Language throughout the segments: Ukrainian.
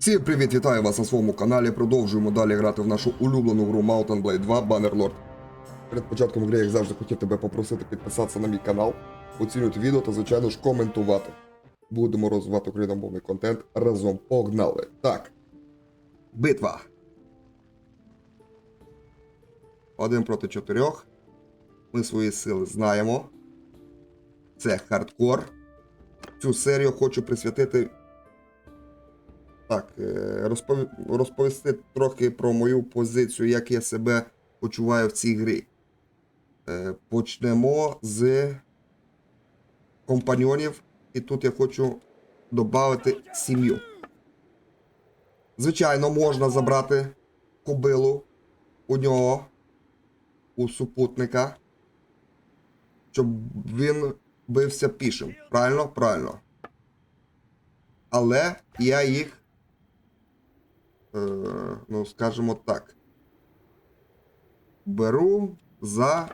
Всім привіт, вітаю вас на своєму каналі. Продовжуємо далі грати в нашу улюблену гру Mountain Blade 2 Bannerlord. Перед початком гри, як завжди, хотів тебе попросити підписатися на мій канал, оцінювати відео та, звичайно ж, коментувати. Будемо розвивати україномовний контент разом. Погнали! Так. Битва. Один проти чотирьох. Ми свої сили знаємо. Це хардкор. Цю серію хочу присвятити так, е, розповісти трохи про мою позицію, як я себе почуваю в цій грі. Е, Почнемо з компаньонів, і тут я хочу додати сім'ю. Звичайно, можна забрати кобилу у нього, у супутника, щоб він бився пішим. Правильно? Правильно. Але я їх ну, скажімо так, беру за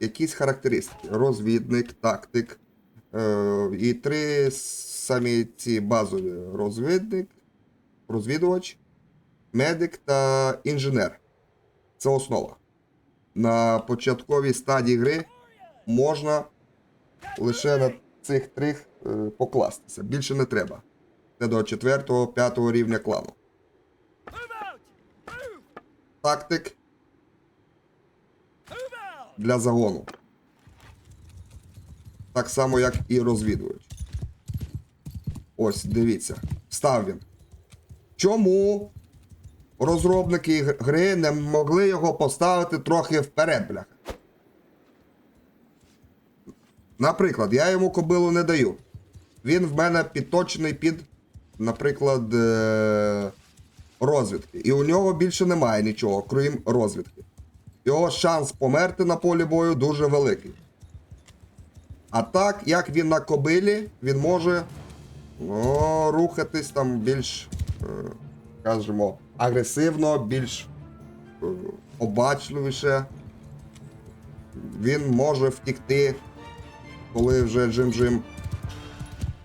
якісь характеристики. Розвідник, тактик. Е, і три самі ці базові розвідник, розвідувач, медик та інженер. Це основа. На початковій стадії гри можна лише на цих трьох е, покластися. Більше не треба. Це до 4-5 рівня клану. Тактик для загону. Так само, як і розвідувач. Ось, дивіться. Став він. Чому розробники гри не могли його поставити трохи вперед, бляха? Наприклад, я йому кобилу не даю. Він в мене підточений під, наприклад, е- розвідки. І у нього більше немає нічого, крім розвідки. Його шанс померти на полі бою дуже великий. А так, як він на кобилі, він може ну, рухатись там більш, е, скажімо, агресивно, більш е, обачливіше. Він може втікти, коли вже джим-джим.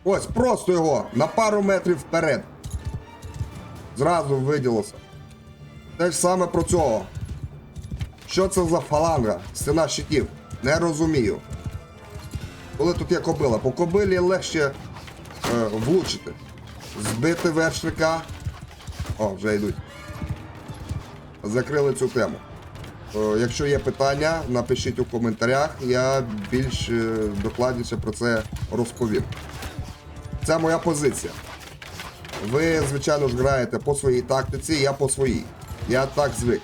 Ось, просто його на пару метрів вперед. Зразу виділося. Те ж саме про цього. Що це за фаланга? Стіна щитів? Не розумію. Коли тут є кобила, по кобилі легше е, влучити. Збити вершника. О, вже йдуть. Закрили цю тему. Е, якщо є питання, напишіть у коментарях, я більш е, докладніше про це розповім. Це моя позиція. Ви, звичайно ж, граєте по своїй тактиці, я по своїй. Я так звик.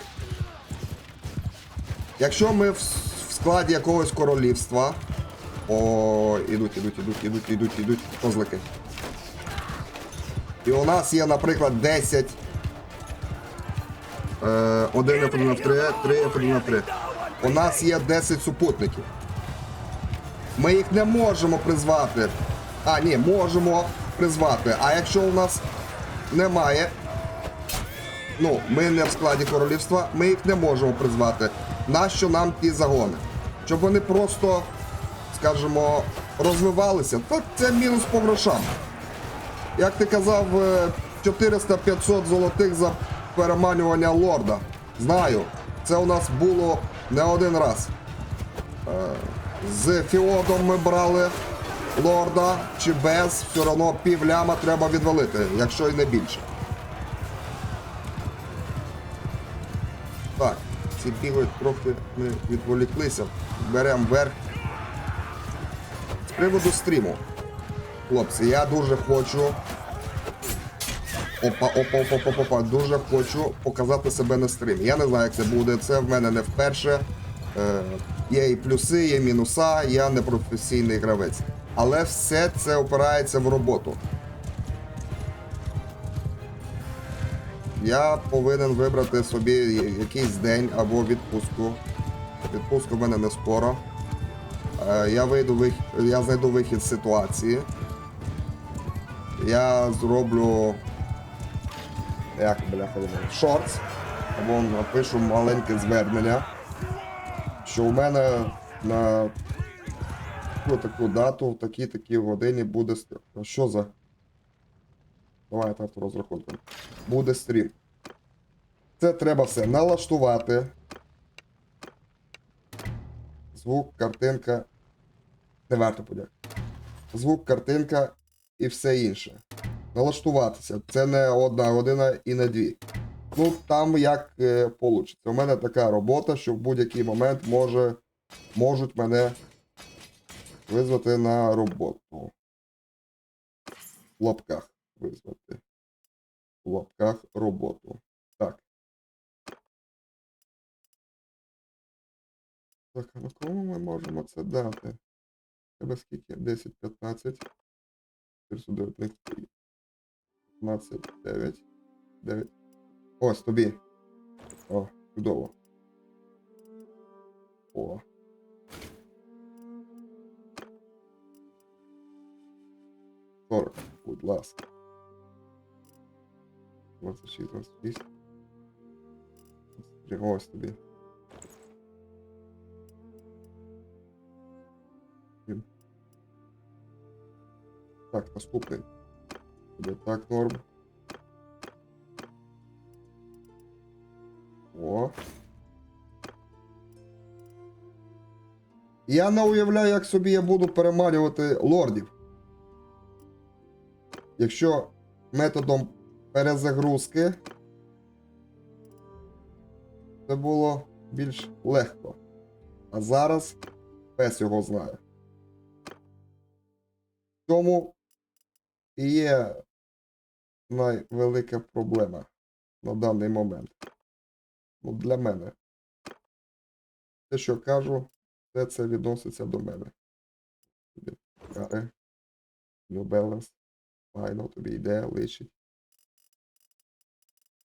Якщо ми в, складі якогось королівства. О, ідуть, ідуть, ідуть, ідуть, ідуть, ідуть козлики. І у нас є, наприклад, 10. Е, 1 F1 F3, 3 F1 F3. У нас є 10 супутників. Ми їх не можемо призвати. А, ні, можемо призвати. А якщо у нас немає. Ну, ми не в складі королівства, ми їх не можемо призвати. Нащо нам ті загони? Щоб вони просто, скажімо, розвивалися. Так це мінус по грошам. Як ти казав, е, 400-500 золотих за переманювання лорда. Знаю, це у нас було не один раз. Е, З Фіодом ми брали лорда чи без, все одно пів ляма треба відвалити, якщо й не більше. Так, ці бігають трохи ми відволіклися. Беремо верх. З приводу стріму. Хлопці, я дуже хочу. Опа, опа, опа, опа, опа. Дуже хочу показати себе на стрімі. Я не знаю, як це буде. Це в мене не вперше. Е, є і плюси, є мінуса, я не професійний гравець. Але все це опирається в роботу. Я повинен вибрати собі якийсь день або відпустку. Відпустка в мене не скоро. Е, Я вийду я знайду вихід з ситуації. Я зроблю. Як бляха шортс. Або напишу маленьке звернення. Що у мене на таку таку дату, в такій такій годині буде. ст- Що за? Давайте авторозрахунком. Буде стрім. Це треба все налаштувати. Звук, картинка. Не варто подяк. Звук, картинка і все інше. Налаштуватися. Це не одна година і не дві. Ну, там як е, получиться. У мене така робота, що в будь-який момент може, можуть мене визвати на роботу. В лапках визвати. В лапках роботу. Так. Так, а на кому ми можемо це дати? Тебе скільки? 10, 15. 419, 15, 9, 9. Ось тобі. О, чудово. О. Сорок, будь ласка. 26, 28. Ось тобі. Так, наступний. Буде так, норм. О. Я не уявляю, як собі я буду перемалювати лордів. Якщо методом перезагрузки це було більш легко. А зараз пес його знає. В цьому і є найвелика проблема на даний момент. Ну, для мене. Те, що кажу, все це відноситься до мене. New Balance, файно тобі йде, лишить.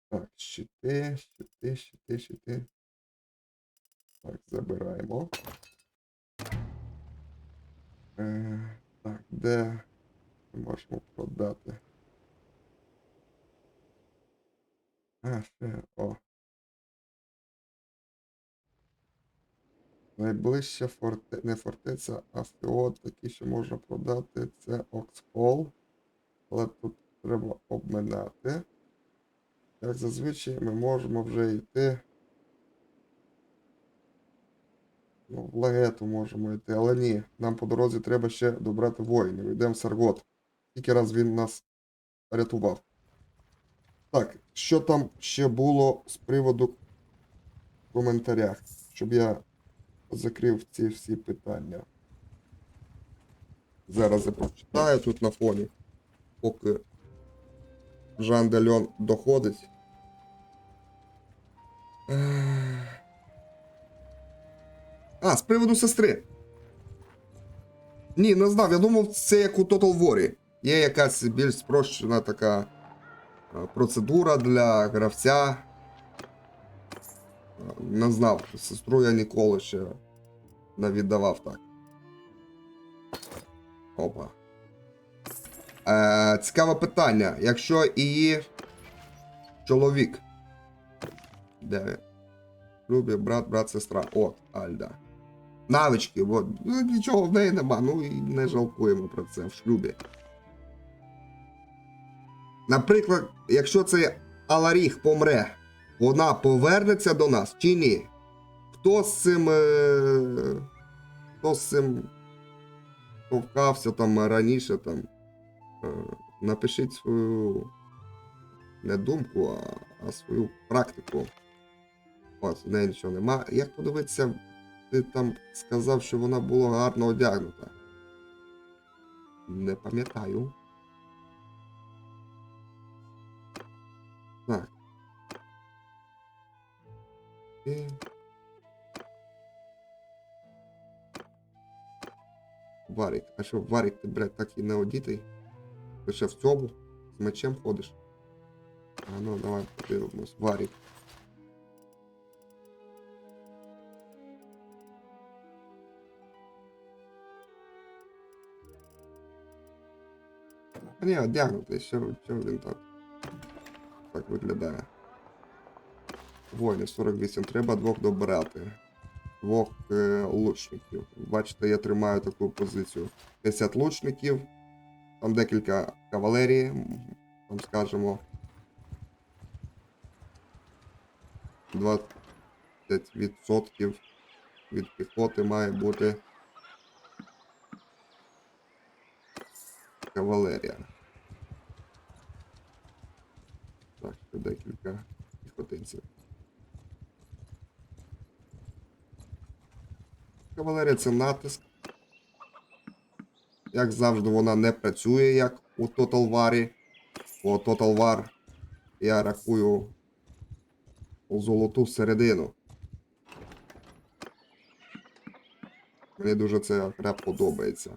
Так, щити, щити, щити, щити. Так, забираємо. Е, так, де ми можемо продати? А, ще, о. Найближча форте... не фортеця, а феод, такий, що можна продати, це Оксхол. Але тут треба обминати. Як зазвичай ми можемо вже йти. Ну, в лагету можемо йти, але ні. Нам по дорозі треба ще добрати воїнів. Йдемо в Саргот. Скільки раз він нас рятував. Так, що там ще було з приводу в коментарях, щоб я закрив ці всі питання. Зараз я прочитаю тут на фоні, поки Жан Дельон доходить. А, з приводу сестри. Ні, не знав. Я думав, це як у Total War. Є якась більш спрощена така е, процедура для гравця. Не знав. Сестру я ніколи ще не віддавав так. Опа. Е, цікаве питання. Якщо її чоловік. Де? Любі, брат, брат, сестра. О, Альда. Навички, от. Ну, нічого в неї нема, ну і не жалкуємо про це в шлюбі. Наприклад, якщо цей Аларіх помре, вона повернеться до нас чи ні? Хто з цим. Е... Хто з цим товкався там раніше там. Е... Напишіть свою не думку, а, а свою практику. Ось, в неї нічого нема. Як подивитися, ти там сказав, що вона була гарно одягнута. Не пам'ятаю. Так. І... Варік. А що, Варік, ти, блядь, так і не одітий? Ти ще в цьому з мечем ходиш? А ну давай подивимось. Варік. А ні, одягнутий, що, що він так. Так виглядає. Воїни 48. Треба двох добирати. Двох е, лучників. Бачите, я тримаю таку позицію. 50 лучників. Там декілька кавалерії. там скажемо. 20% від піхоти має бути кавалерія. Так, ще декілька піхотинців. Кавалерія це натиск. Як завжди, вона не працює, як у Total War. Бо Total War я рахую золоту середину. Мені дуже ця гра подобається.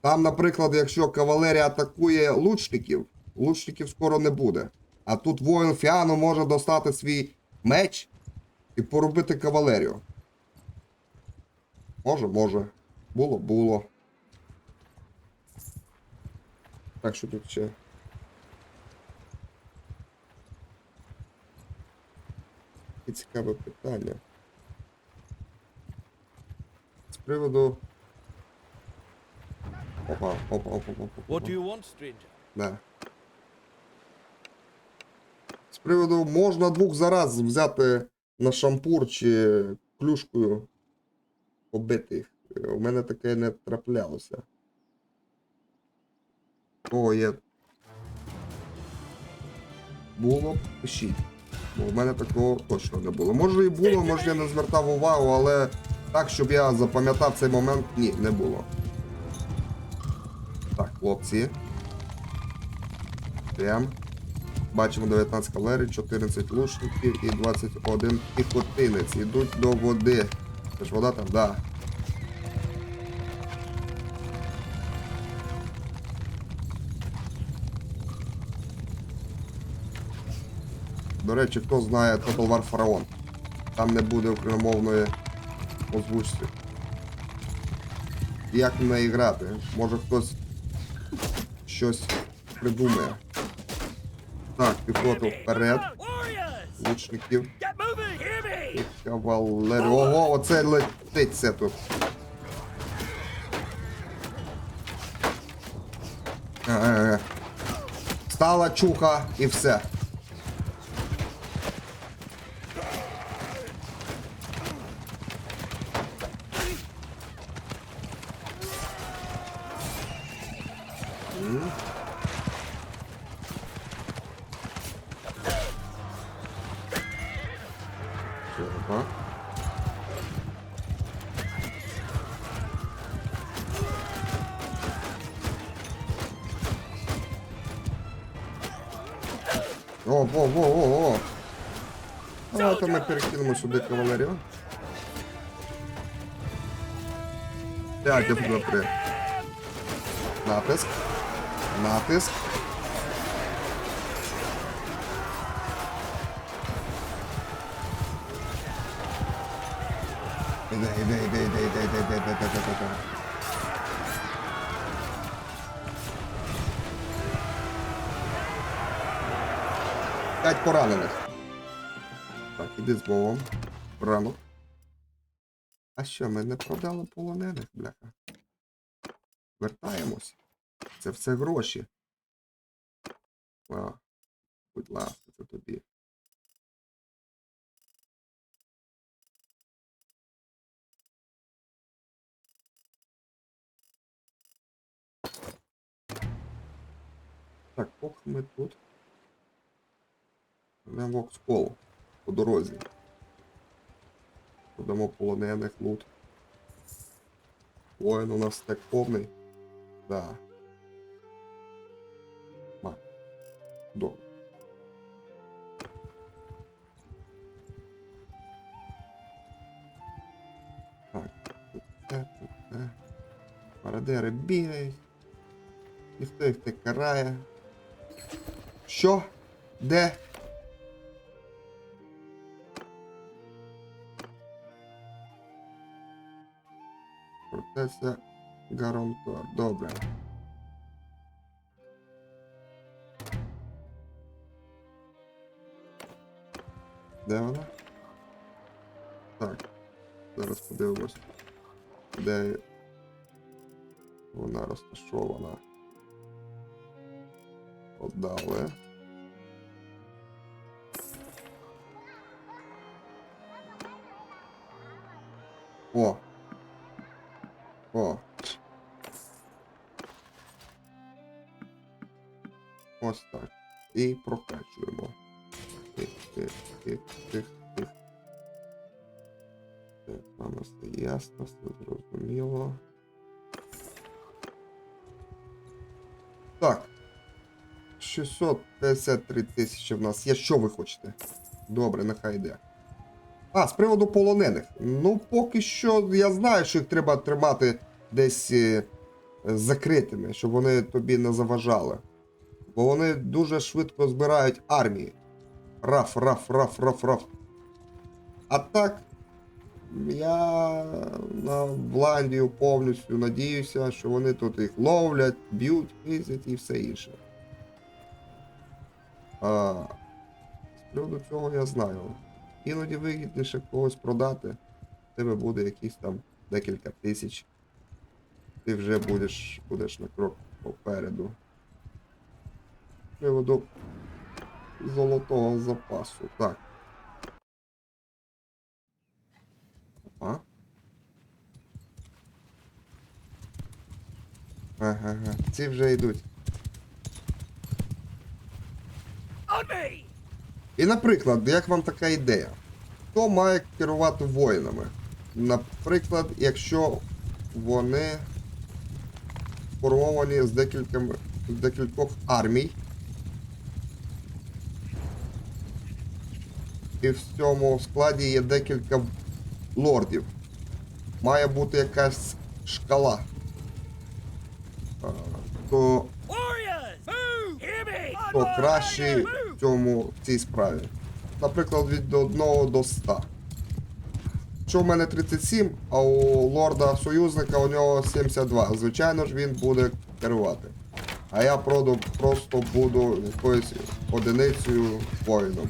Там, наприклад, якщо кавалерія атакує лучників, лучників скоро не буде. А тут воїн Фіану може достати свій меч і поробити кавалерію. Може, може. Було, було. Так що тут ще. І цікаве питання. З приводу. Опа, опа, опа, опа, опа. What do you want, stranger? Да. З приводу можна двох зараз взяти на шампур чи клюшкою побити їх. Е, У мене таке не траплялося. О, є. Було, пишіть. Бо в мене такого точно не було. Може і було, може я не звертав увагу, але так, щоб я запам'ятав цей момент, ні, не було. Так, хлопці. Прям. Бачимо 19 кавалерій, 14 лучників і 21 піхотинець. Йдуть до води. Це ж вода там, да. До речі, хто знає Total War Pharaon? Там не буде україномовної озвучки. Як в неї грати? Може хтось щось придумає. Так, піхоту вперед. Лучників! Me! Ого, оце летить це тут. Стала чуха і все. О, во, во, во, во. то ми перекинемо сюди кавалерію. П'ять на три. Натиск. Натиск. Поранених. Так, іди з Богом. Ранок. А що, ми не продали полонених, бляха? Вертаємось. Це все гроші. А, будь ласка, це тобі. Так, поки ми тут. Не Вокскол по дорозі. Подамо полонених лут. Воїн у нас так повний. Да. Ма. Добре. Так. Мародери бігають. Ніхто їх не карає. Що? Де? Фортеця Гарантор. Добре. Де вона? Так. Зараз подивимось. Де вона розташована. Подали. О. 653 тисячі в нас є. Що ви хочете? Добре, нехай йде. А, з приводу полонених. Ну, поки що я знаю, що їх треба тримати десь е, закритими, щоб вони тобі не заважали. Бо вони дуже швидко збирають армії. Раф, раф, раф, раф, раф. А так, я на Бландію повністю надіюся, що вони тут їх ловлять, б'ють, пиздять і все інше. А, з приводу цього я знаю. Іноді вигідніше когось продати. В тебе буде якісь там декілька тисяч. Ти вже будеш, будеш на крок попереду. З приводу золотого запасу. Так. Опа. Ага, ці вже йдуть. І, наприклад, як вам така ідея? Хто має керувати воїнами? Наприклад, якщо вони сформовані з декількома з декількох армій. І в цьому складі є декілька лордів. Має бути якась шкала. То хто кращий цьому в цій справі. Наприклад, від 1 до 100. Якщо в мене 37, а у лорда союзника у нього 72. Звичайно ж він буде керувати. А я проду, просто буду якоюсь одиницею воїном.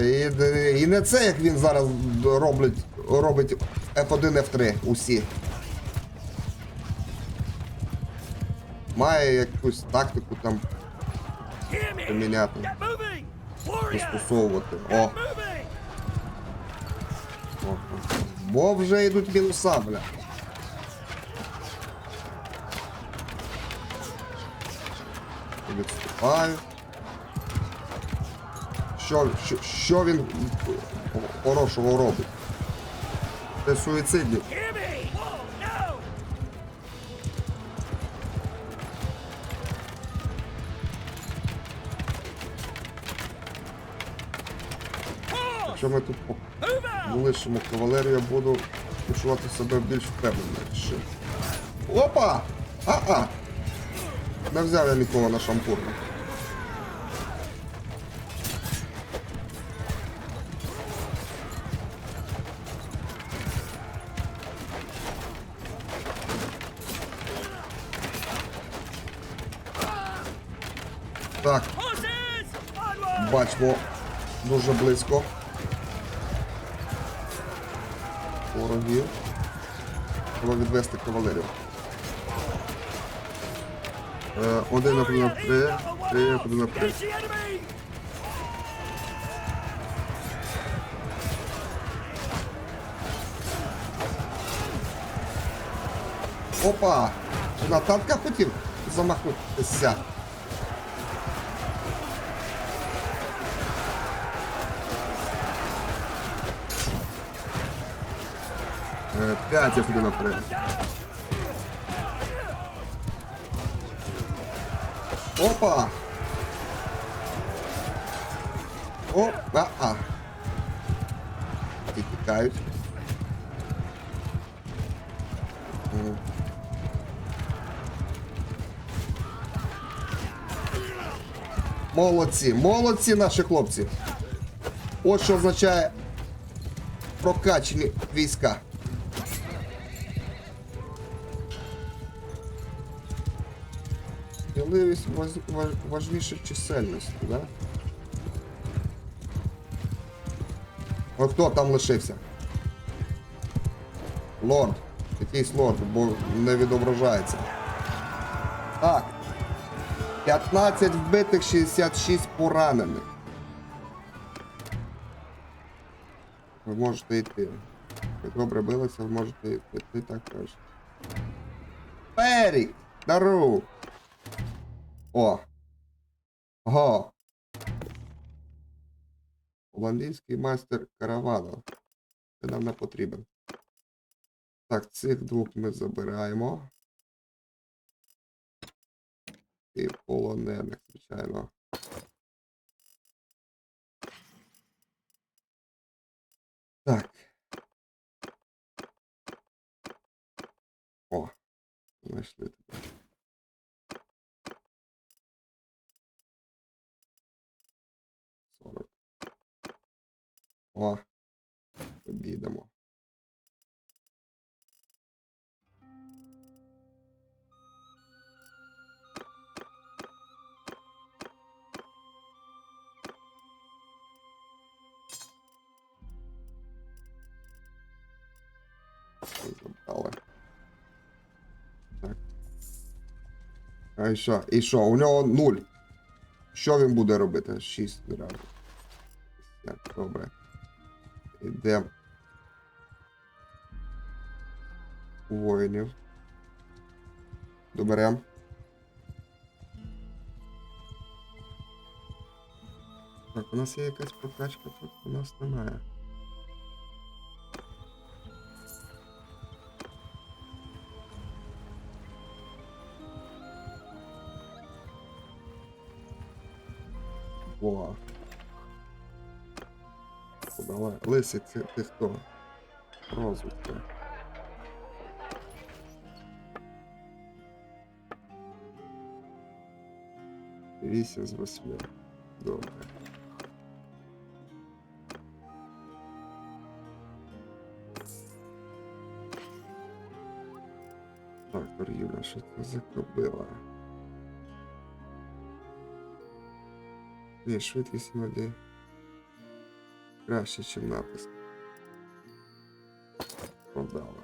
І, і не це, як він зараз робить, робить F1, F3 усі. Має якусь тактику там! Поміняти, moving! о, о. Бо вже йдуть мінуса, бля. Відступаю. Що, що, що він хорошого робить? Це суїцидник. Ми тут залишимо кавалерію, я буду почувати себе більш впевненіше. Опа! А-а! Не взяв я нікого на шампурну. Так, бачимо дуже близько. Ворогів. Треба відвести кавалерію. Е, один на три, три один на три. Опа! На танка хотів замахнутися. Е, П'ять я ходив наперед. Опа! О, а, а. І тікають. Молодці, молодці наші хлопці. Ось що означає прокачені війська. Сміливість важ, важ, важніше чисельності, да? Ой, хто там лишився? Лорд. Якийсь лорд, бо не відображається. Так, 15 вбитих, 66 поранених. Ви можете йти. Ви добре билися, ви можете йти. Ти так кажеш. Перік! Дару! О! Го! Голландський майстер каравану. Це нам не потрібен. Так, цих двох ми забираємо. І полонених, звичайно. Так. О, знайшли О, обійдемо. Забрали. Так. А і що? І що? У нього нуль. Що він буде робити? Шість разів. Так, добре. Ідемо. У воїнів. Доберем. Так, у нас є якась прокачка, тут у нас немає. Во. Лисик, це ти хто? Розвідка. Вісім з восьми. Добре. Так, Юля, що це за кобила? Ні, швидкість іноді краще, ніж напис. Продала.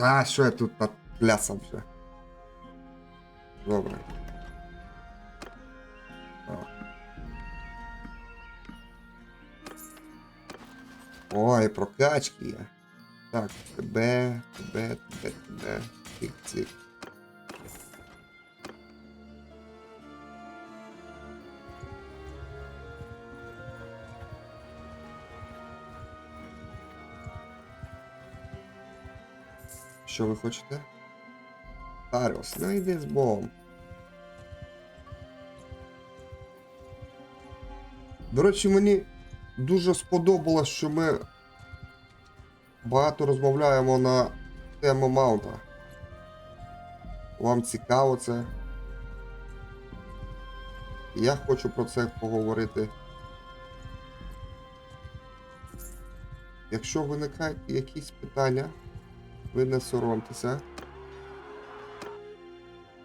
А, що я тут наплясав вже? Добре. О. Ой, прокачки є. Так, тебе, тебе, тебе, тебе. Цик-цик. Що ви хочете? Таріус, ну йди з Богом. До речі, мені дуже сподобалось, що ми багато розмовляємо на тему Маунта. Вам цікаво це? Я хочу про це поговорити. Якщо виникають якісь питання, ви не соромтеся.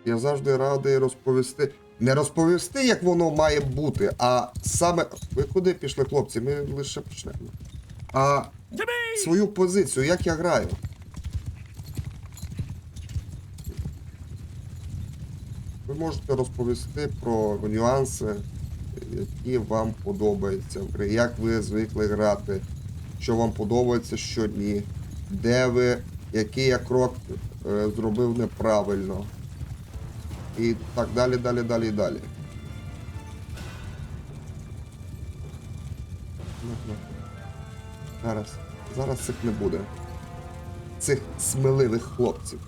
Я завжди радий розповісти. Не розповісти, як воно має бути, а саме. Ви куди пішли, хлопці? Ми лише почнемо. А свою позицію, як я граю. Ви можете розповісти про нюанси, які вам подобаються в грі, як ви звикли грати, що вам подобається, що ні, де ви, який я крок е, зробив неправильно. І так далі, далі, далі, далі. Зараз. Зараз цих не буде. Цих сміливих хлопців.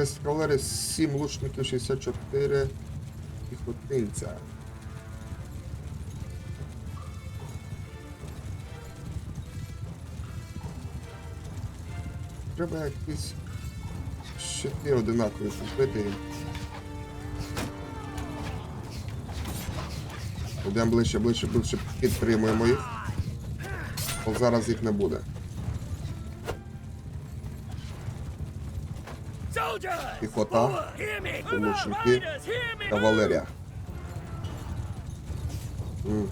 10 кавалерій, 7 лучників, 64 піхотинця. Треба якісь щити одинакові купити. Йдемо ближче, ближче, ближче підтримуємо їх. Бо зараз їх не буде. Піхота! Лучники, кавалерія. М.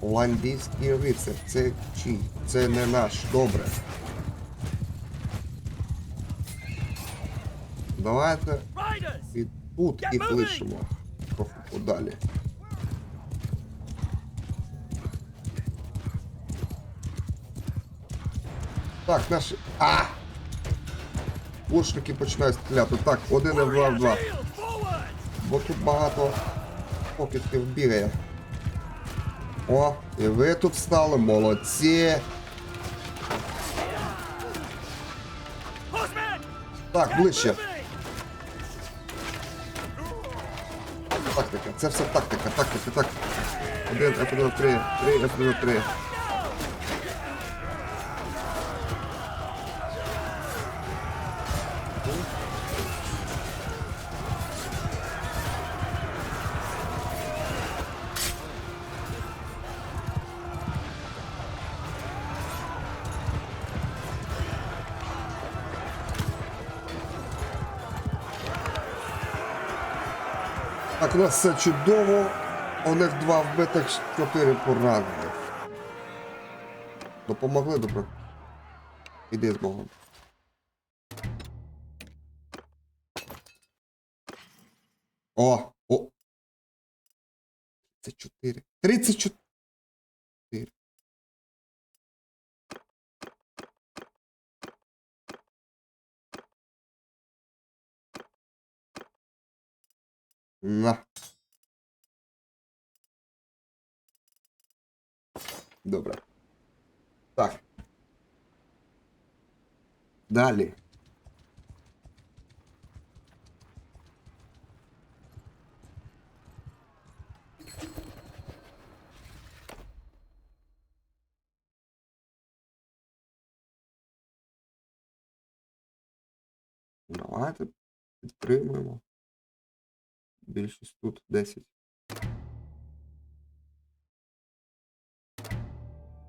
Голландійський рицар. Це чий? Це не наш. Добре. Давайте і тут їх лишимо. Трохи подалі. Так, наші. А! Лучники починають стріляти. Так, один і два. Бо тут багато покидьків бігає. О, і ви тут стали, молодці. Так, ближче. Тактика, це все тактика, тактика, тактика. Один, F1, 3, 3, F1, 3. Все чудово. Олег них два вбитих, чотири поранених. Допомогли, добре. Іди з Богом. О! О! 34. 34. На. Добре. Так. Далі. Давайте підтримуємо. Більшість тут 10.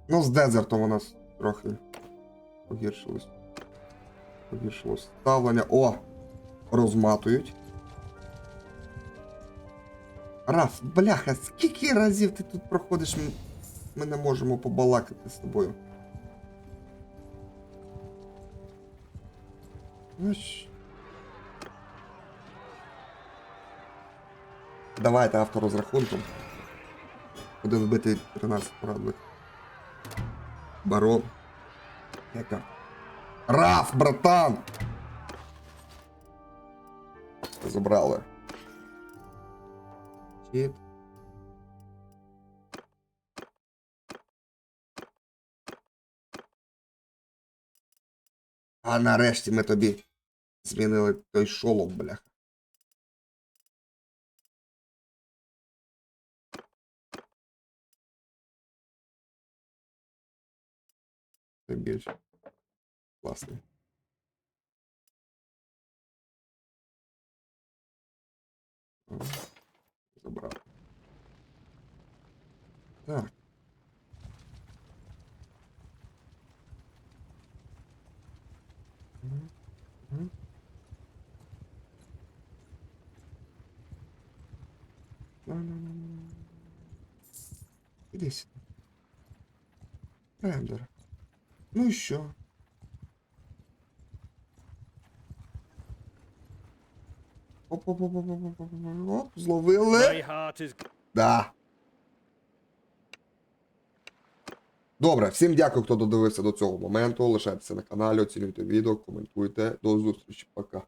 Ну, з дезертом у нас трохи погіршилось. Погіршилось ставлення. О! Розматують. Раф, бляха, скільки разів ти тут проходиш? Ми не можемо побалакати з тобою. Ну ж. Давайте авторозрахунком. Один вбитий 13 поранених. Барон. Яка? Раф, братан! Забрали. Чіт. А нарешті ми тобі змінили той шолом, бляха. Це більше. Класний. О, Забрав. Так. Мгм, мгм. На-на-на-на. Іди сюди. Рендер. Ну і що? Оп-оп-оп-оп-оп-оп-оп. Оп, зловили. Is Да. Добре, всім дякую, хто додивився до цього моменту. Лишайтеся на каналі, оцінюйте відео, коментуйте. До зустрічі, пока.